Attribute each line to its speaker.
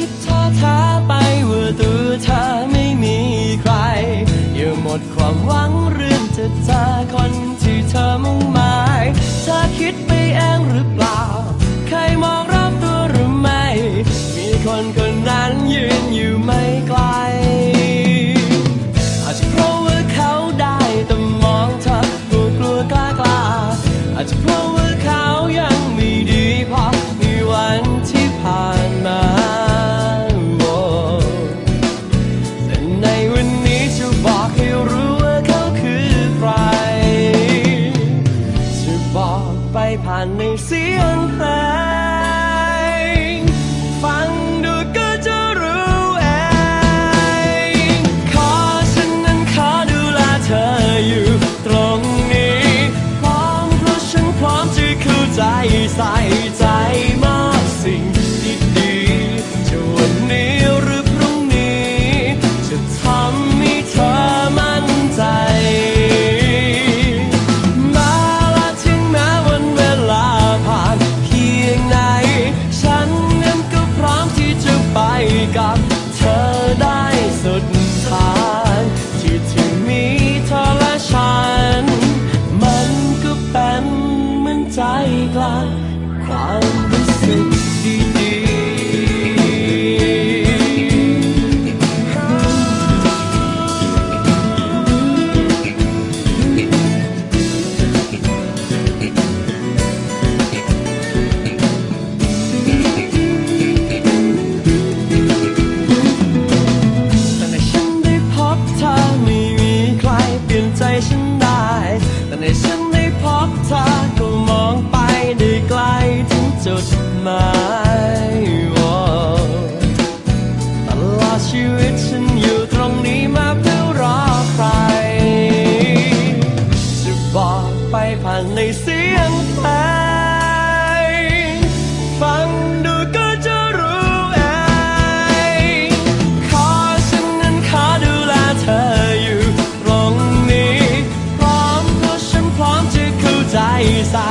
Speaker 1: คิดท้อท้าไปว่าตัวเธอไม่มีใคร อย่าหมดความหวังเรื่องจะเจอคนที่เธอมุ่งหมายเธอคิดไป วิตฉันอยู่ตรงนี้มาเพื่อรอใคร จะบอกไปผ่านในเสียงเพลงฟังดูก็จะรู้เองขอฉันนั้นขอดูแลเธออยู่ตรงนี้ พร้อมเพฉันพร้อมจะเข้าใจใส่